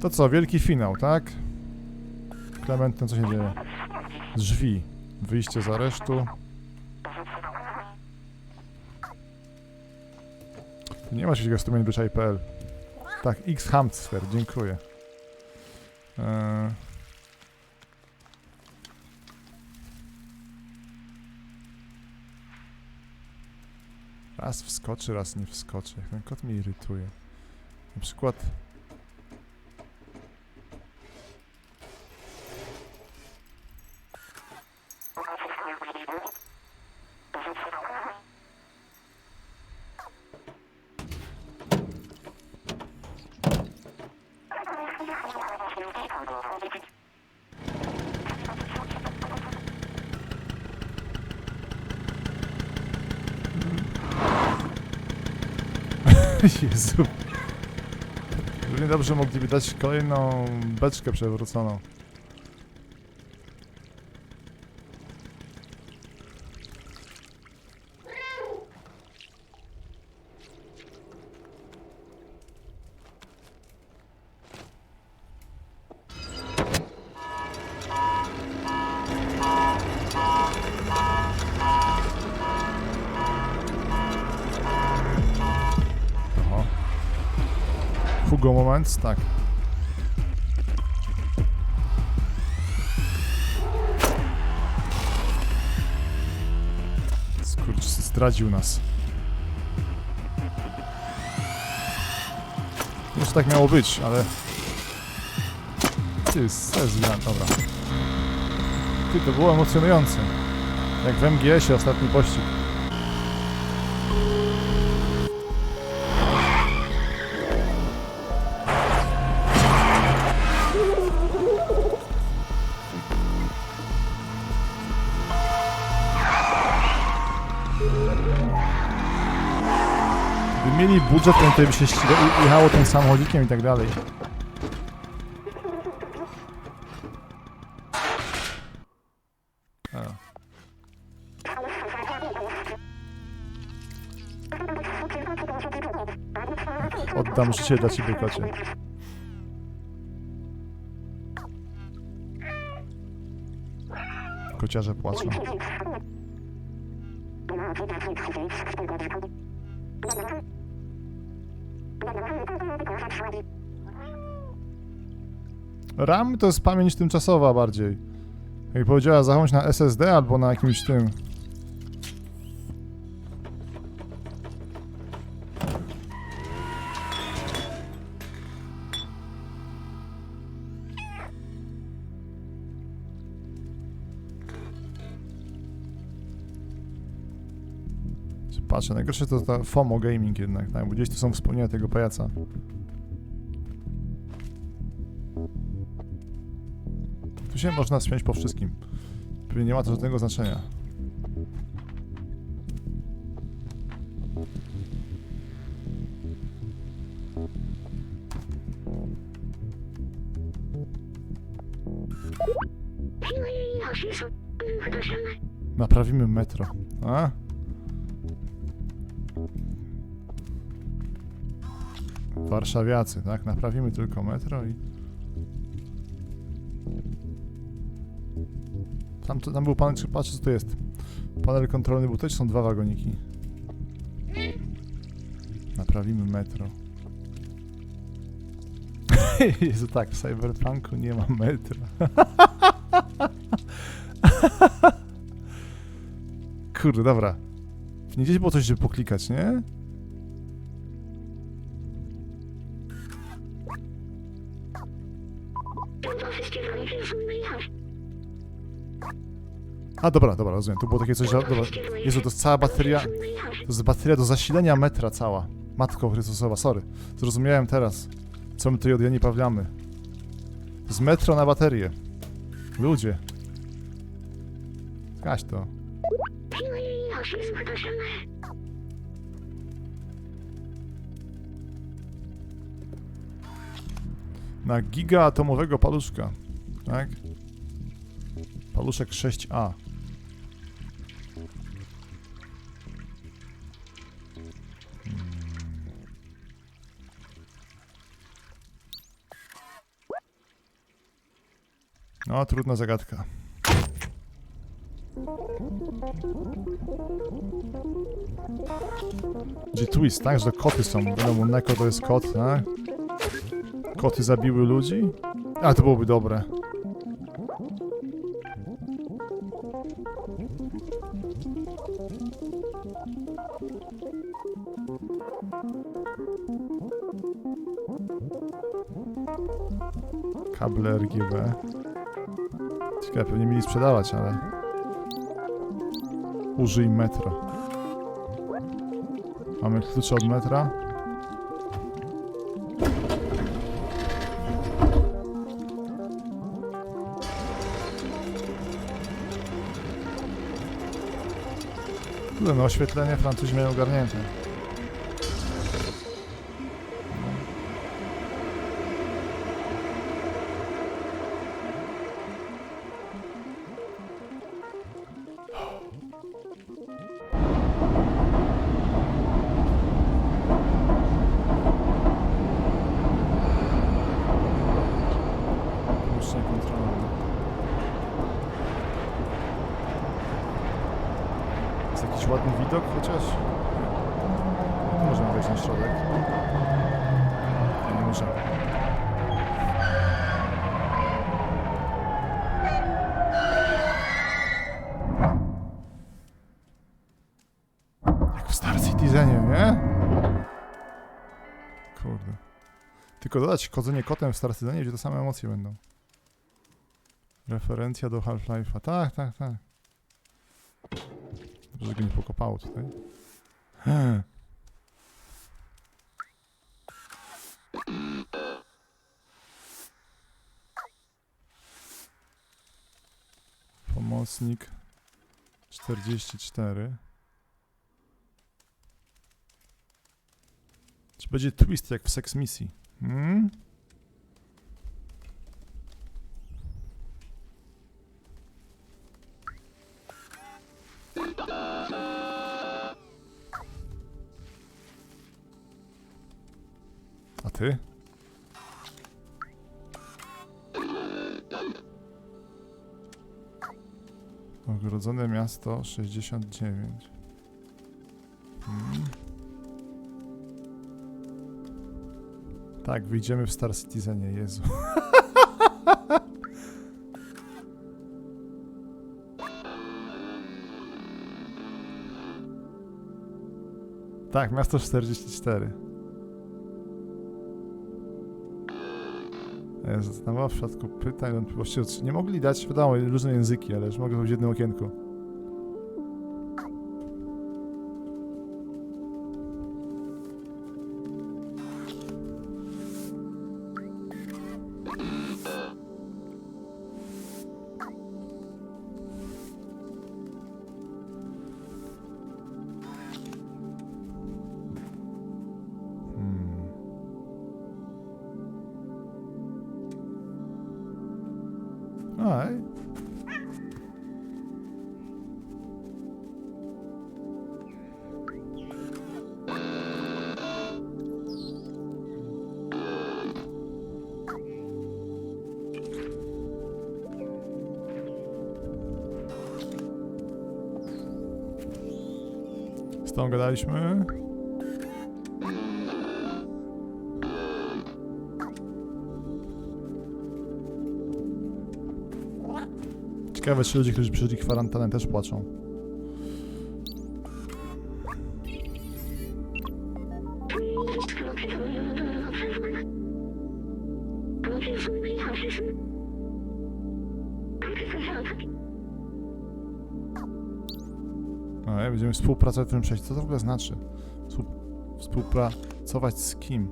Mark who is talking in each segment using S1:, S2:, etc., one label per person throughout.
S1: To co, wielki finał, tak? Klementyn, co się dzieje? Drzwi. Wyjście z aresztu. Nie ma czegoś strumień byczaj.pl. Tak, X Hamster, dziękuję. Eee. Raz wskoczy, raz nie wskoczy. Ten kot mnie irytuje. Na przykład... Jezu. Równie dobrze mogliby dać kolejną beczkę przewróconą. Moment, tak. Skurcz zdradził nas. Już tak miało być, ale... Ty, sezgan, dobra. Ty, to było emocjonujące. Jak w MGS-ie ostatni pościg. Gdyby mieli budżet, to tutaj by się ściga- jechało tym samochodzikiem i tak dalej. Oddam życie dla ciebie, kocie. Kociarze płaczą. RAM to jest pamięć tymczasowa bardziej. Jak powiedziała, zachować na SSD albo na jakimś tym. Patrzę, najgorsze to ta FOMO gaming jednak, tak? Bo gdzieś tu są wspomnienia tego pajaca. Można śmiać po wszystkim. Pewnie nie ma to żadnego znaczenia. Naprawimy metro. A? Warszawiacy, tak? Naprawimy tylko metro i... Tam, tam był pan, czy patrzę co to jest. Panel kontrolny był też są dwa wagoniki. Naprawimy metro. Jezu tak, w Cyberpunku nie ma metra. Kurde, dobra. Nie gdzieś było coś, żeby poklikać, nie? A dobra, dobra, rozumiem. To było takie coś. Dobra. Jezu, to jest cała bateria... To jest bateria do zasilenia metra cała. Matko Chrystusowa, sorry. Zrozumiałem teraz, co my tutaj od Jani Pawlamy. Jest metro na baterię. Ludzie. Kaś to. Na gigaatomowego paluszka. Tak? Paluszek 6A. No, trudna zagadka. Gdzie twist, tak? Że koty są. Wiadomo, Neko to jest kot, tak? Koty zabiły ludzi? A, to byłoby dobre. Kable RGB. Ciekawe, pewnie mieli sprzedawać, ale... Użyj metro. Mamy klucze od metra. Kurde, no oświetlenie Francuzi mają ogarnięte. Ładny widok chociaż? Możemy wejść na środek. Nie, możemy. Jak w Star Citizenie, nie? Kurde. Tylko dodać chodzenie kotem w Star Citizenie, gdzie te same emocje będą. Referencja do Half-Life'a. Tak, tak, tak. Dobrze, że nie pokopało tutaj. Pomocnik 44. Czy będzie twist jak w Sex Misji? Hmm? Ogrodzone miasto 69. Hmm. Tak, wyjdziemy w Star Citizenie, Jezu. tak, miasto 44. Ja zastanawiam w przypadku pytań, wątpliwości. Nie mogli dać, wiadomo, różne języki, ale już mogę w jednym okienku. Alright. Z tą gadaliśmy. Ciekawe, czy ludzie, którzy przeżyli kwarantannę też płaczą. No, ja będziemy współpracować w tym przejściu. Co to w ogóle znaczy? Współ... Współpracować z kim?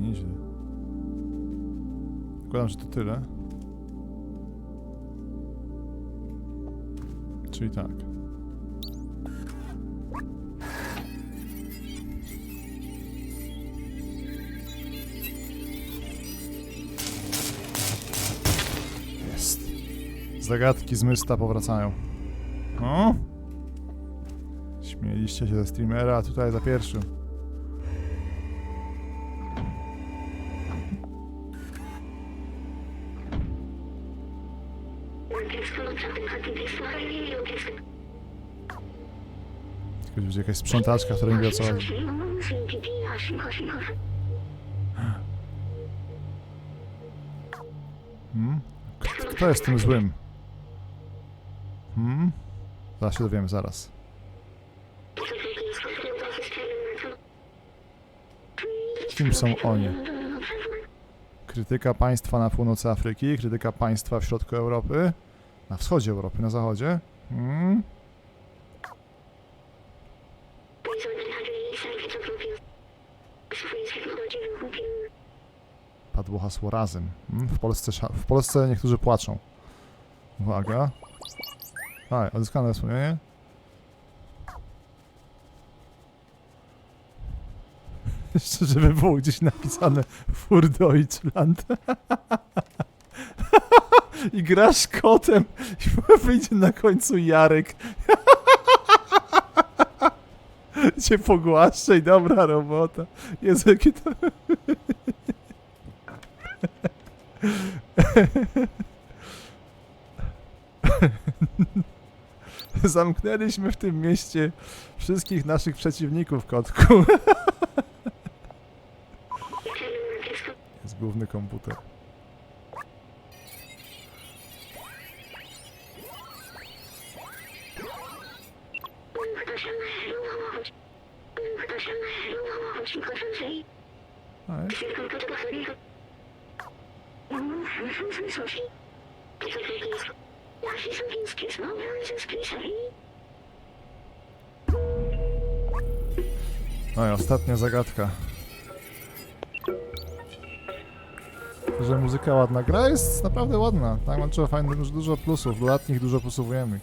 S1: Nieźle. Zakładam, że to tyle. Czyli tak. Jest. Zagadki z Mysta powracają. O! Śmieliście się ze streamera, tutaj za pierwszym. Będzie jakaś sprzątaczka, która o co. Hmm? Kto jest tym złym? Hmm? Zaraz się dowiemy, zaraz. Kim są oni? Krytyka państwa na północy Afryki, krytyka państwa w środku Europy, na wschodzie Europy, na zachodzie. Hmm? Padło hasło razem. Hmm? W, Polsce, w Polsce niektórzy płaczą. Uwaga. A, odzyskane wspomnienie. Jeszcze, żeby było gdzieś napisane Für Deutschland. I grasz kotem i wyjdzie na końcu Jarek. Cię pogłaszczę i dobra robota. Jezu, jakie to... Zamknęliśmy w tym mieście wszystkich naszych przeciwników, kotku. Jest główny komputer. Zagadka. Że muzyka ładna. Gra jest naprawdę ładna. Tak, ma dużo fajnych, dużo, plusów. Dodatnich dużo plusujemy.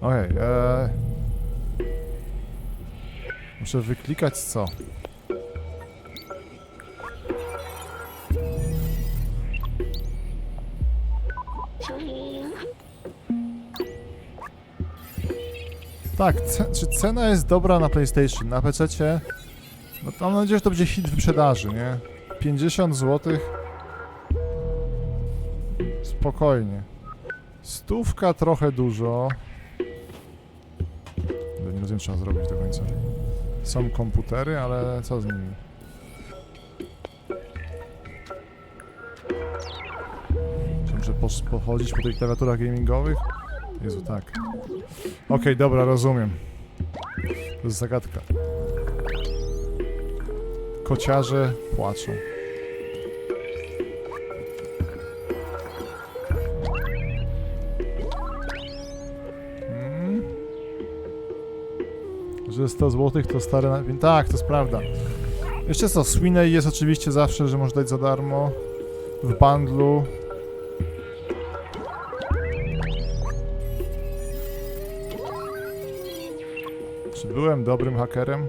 S1: Okej, eee... Muszę wyklikać co? Tak, czy cena jest dobra na PlayStation? Na PC? No to mam nadzieję, że to będzie hit wyprzedaży, nie? 50 zł. Spokojnie. Stówka trochę dużo. No, Nie rozumiem, trzeba zrobić do końca. Są komputery, ale co z nimi? Czy muszę pochodzić po tych klawiaturach gamingowych? Jezu, tak. Okej, dobra, rozumiem. To jest zagadka. Kociarze płaczą. Mm. Że 100 zł to stare... na- Tak, to jest prawda. Jeszcze co, Swiney jest oczywiście zawsze, że można dać za darmo. W bundlu. Byłem dobrym hakerem?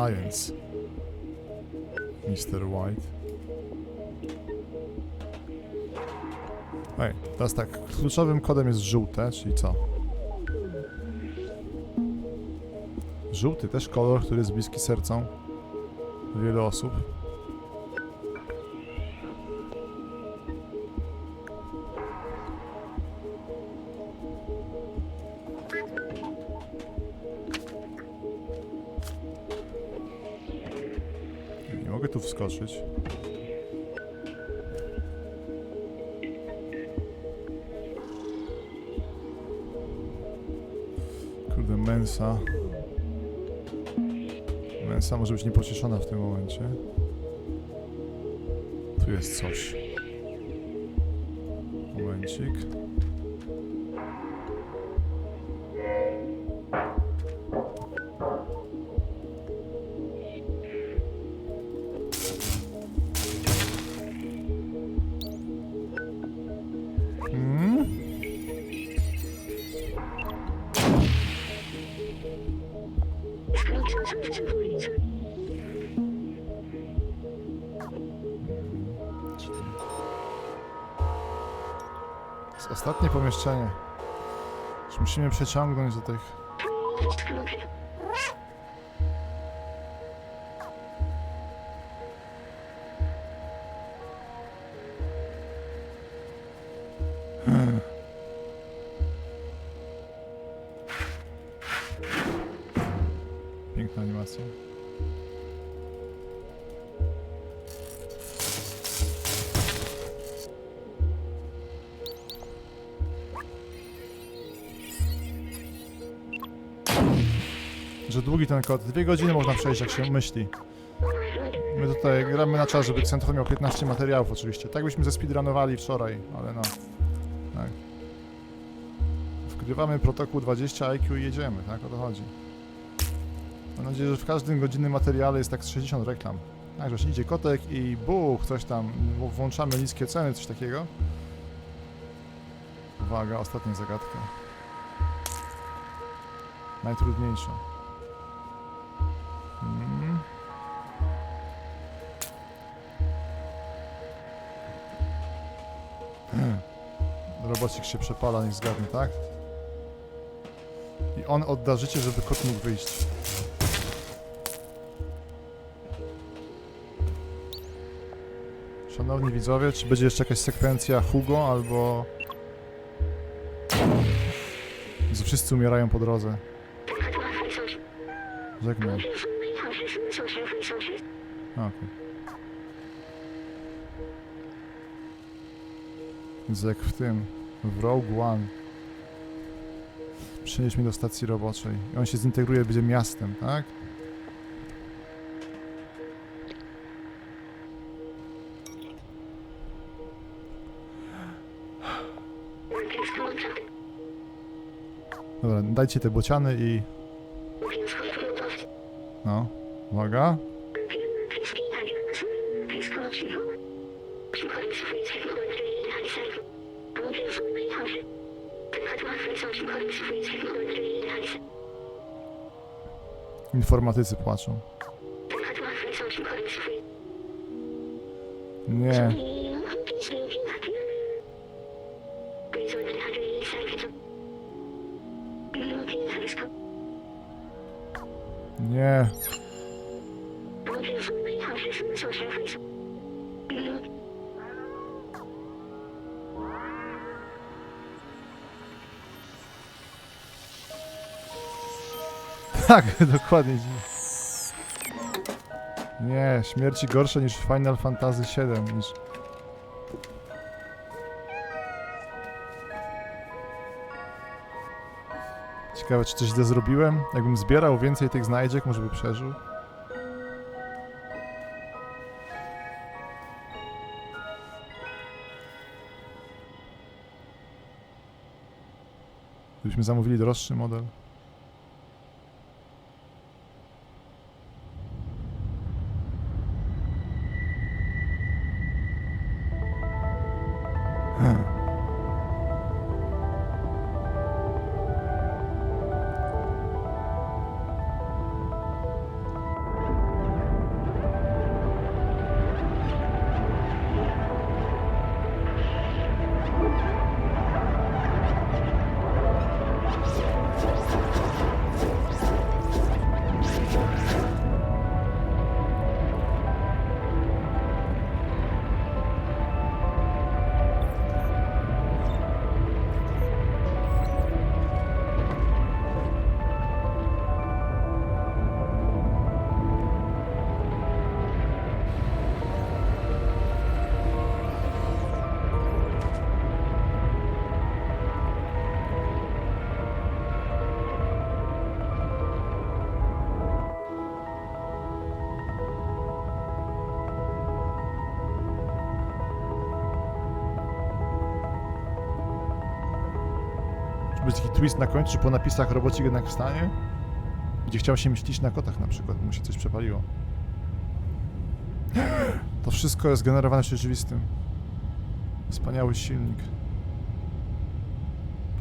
S1: Science. Mr. White. Ej, teraz tak, kluczowym kodem jest żółte, czyli co? Żółty też kolor, który jest bliski sercom wielu osób. Mogę tu wskoczyć. Kurde, Mensa. Mensa może być niepocieszona w tym momencie. Tu jest coś. Momencik. Jest ostatnie pomieszczenie. Już musimy przeciągnąć do tych. Że długi ten kod. Dwie godziny można przejść, jak się myśli. My tutaj gramy na czas, żeby centrum miał 15 materiałów oczywiście. Tak byśmy ze speedrunowali wczoraj, ale no. Tak. Wgrywamy protokół 20 IQ i jedziemy, tak? O to chodzi. Mam nadzieję, że w każdym godzinnym materiale jest tak z 60 reklam. Także idzie kotek i buch, coś tam, włączamy niskie ceny, coś takiego. Uwaga, ostatnia zagadka. Najtrudniejsza. Mm. Hmm. Robocik się przepala, niech zgadnie, tak? I on odda życie, żeby kot mógł wyjść. Szanowni widzowie, czy będzie jeszcze jakaś sekwencja Hugo albo... Że wszyscy umierają po drodze. Żegnam. A, Okej. Więc jak w tym, w Rogue One. Przenieś mnie do stacji roboczej. I on się zintegruje, będzie miastem, tak? Dobra, dajcie te bociany i... No, uwaga. Informatycy płaczą. Nie. Nie. Tak, dokładnie. Nie, śmierci gorsze niż Final Fantasy VII, niż... Ciekawe, czy coś źle zrobiłem? Jakbym zbierał więcej tych znajdziek, może by przeżył? Gdybyśmy zamówili droższy model. Być taki twist na końcu, że po napisach robocik jednak wstanie? Gdzie chciał się mścić na kotach na przykład, mu się coś przepaliło. To wszystko jest generowane w rzeczywistym. Wspaniały silnik.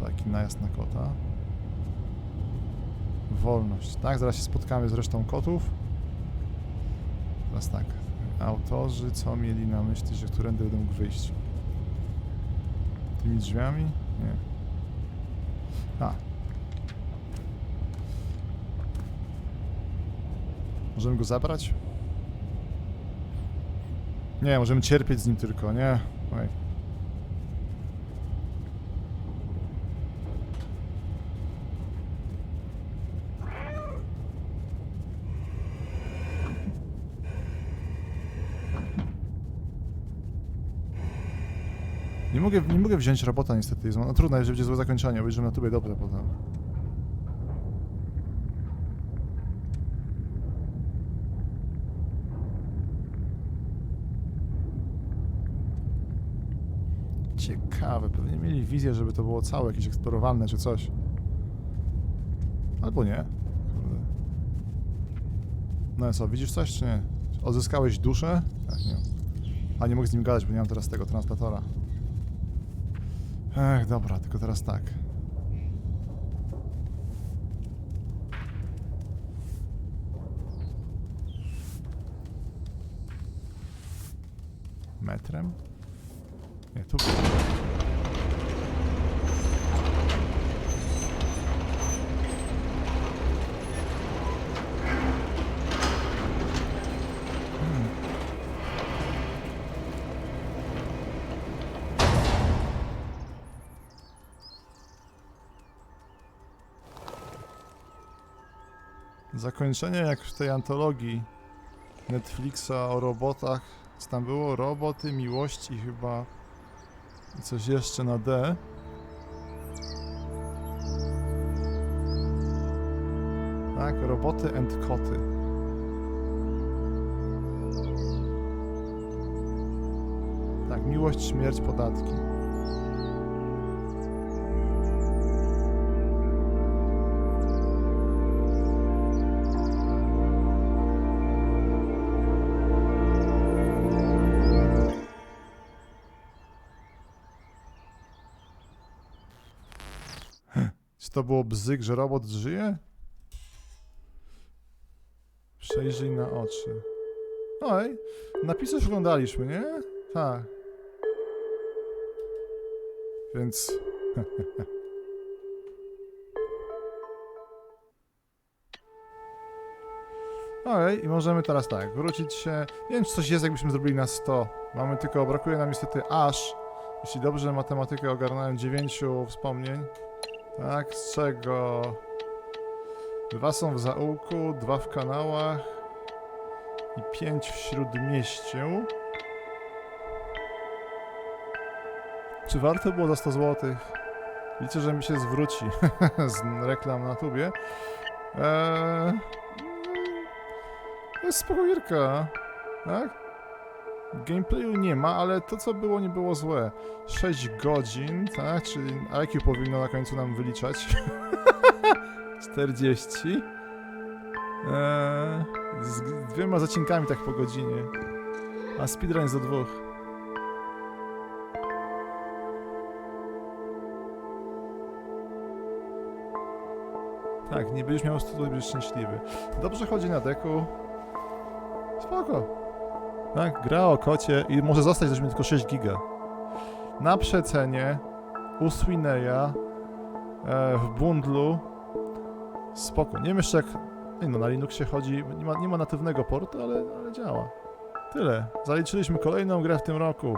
S1: Taki najazd na kota. Wolność. Tak, zaraz się spotkamy z resztą kotów. Teraz tak. Autorzy co mieli na myśli, że którędy będę mógł wyjść? Tymi drzwiami? Nie. A. Możemy go zabrać? Nie, możemy cierpieć z nim tylko, nie? Oj. Mogę, nie mogę wziąć robota niestety, no trudno, jeżeli będzie złe zakończenie, obejrzymy na tubie dobrze potem. Ciekawe, pewnie mieli wizję, żeby to było całe jakieś eksplorowalne czy coś. Albo nie. No co, widzisz coś czy nie? Odzyskałeś duszę? Tak, nie. A nie mogę z nim gadać, bo nie mam teraz tego translatora. Ech, dobra, tylko teraz tak. Metrem? Nie, tu. Zakończenie jak w tej antologii Netflixa o robotach. Co tam było? Roboty, miłości chyba. I coś jeszcze na D. Tak, roboty and koty. Tak, miłość, śmierć, podatki. Czy to było bzyk, że robot żyje? Przejrzyj na oczy. Oj, napisy już oglądaliśmy, nie? Tak. Więc... Okej, i możemy teraz tak, wrócić się... Nie wiem, czy coś jest, jakbyśmy zrobili na 100. Mamy tylko, brakuje nam niestety aż, jeśli dobrze matematykę ogarnąłem, 9 wspomnień. Tak, z czego dwa są w zaułku, dwa w kanałach i pięć w śródmieściu. Czy warto było za 100 zł? Liczę, że mi się zwróci z reklam na tubie. Eee, to jest spoko tak? Gameplayu nie ma, ale to co było nie było złe. 6 godzin, tak? Czyli IQ powinno na końcu nam wyliczać. 40. Eee, z dwiema zacinkami tak po godzinie. A speedrun jest do dwóch. Tak, nie będziesz miał stu, będziesz szczęśliwy. Dobrze chodzi na deku. Spoko. Tak, gra o kocie i może zostać weźmie tylko 6 giga. Na przecenie u Swineya e, w bundlu spoko. Nie wiem jeszcze jak... No, na Linuxie chodzi, nie ma, nie ma natywnego portu, ale, ale działa. Tyle. Zaliczyliśmy kolejną grę w tym roku.